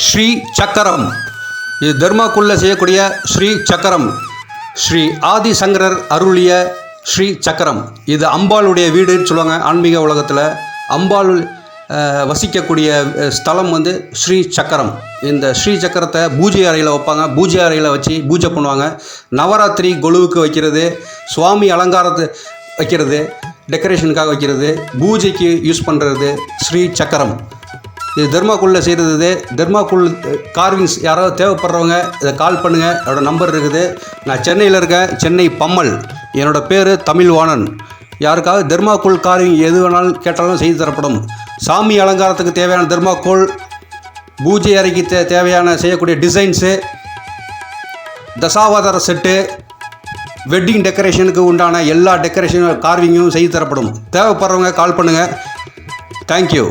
ஸ்ரீ சக்கரம். இது தர்மாக்குள்ள செய்யக்கூடிய ஸ்ரீ சக்கரம். ஸ்ரீ ஆதிசங்கரர் அருளிய ஸ்ரீ சக்கரம். இது அம்பாளுடைய வீடுன்னு சொல்லுவாங்க ஆன்மீக உலகத்தில். அம்பாள் வசிக்கக்கூடிய ஸ்தலம் வந்து ஸ்ரீ சக்கரம். இந்த ஸ்ரீ சக்கரத்தை பூஜை அறையில் வைப்பாங்க. பூஜை அறையில் வச்சு பூஜை பண்ணுவாங்க. நவராத்திரி கொலுவுக்கு வைக்கிறது சுவாமி அலங்காரத்து வைக்கிறது டெக்கரேஷனுக்காக வைக்கிறது பூஜைக்கு யூஸ் பண்ணுறது ஸ்ரீ சக்கரம். இது தர்மாக்குள்ள செய்கிறது இது. தர்மாக்குள் கார்விங்ஸ் யாராவது தேவைப்படுறவங்க இதை கால் பண்ணுங்கள் என்னோடய நம்பர் இருக்குது. நான் சென்னையில் இருக்கேன். சென்னை பம்மல். என்னோடய பேர் தமிழ்வாணன் யாருக்காவது தர்மாக்குள் கார்விங் எது வேணாலும் கேட்டாலும் செய்து தரப்படும். சாமி அலங்காரத்துக்கு தேவையான தர்மாக்கோல் பூஜை அறைக்கு தே தேவையான செய்யக்கூடிய டிசைன்ஸு தசாவதார செட்டு வெட்டிங் டெக்கரேஷனுக்கு உண்டான எல்லா டெக்கரேஷன் கார்விங்கும் செய்து தரப்படும். தேவைப்படுறவங்க கால் பண்ணுங்கள் தேங்க்யூ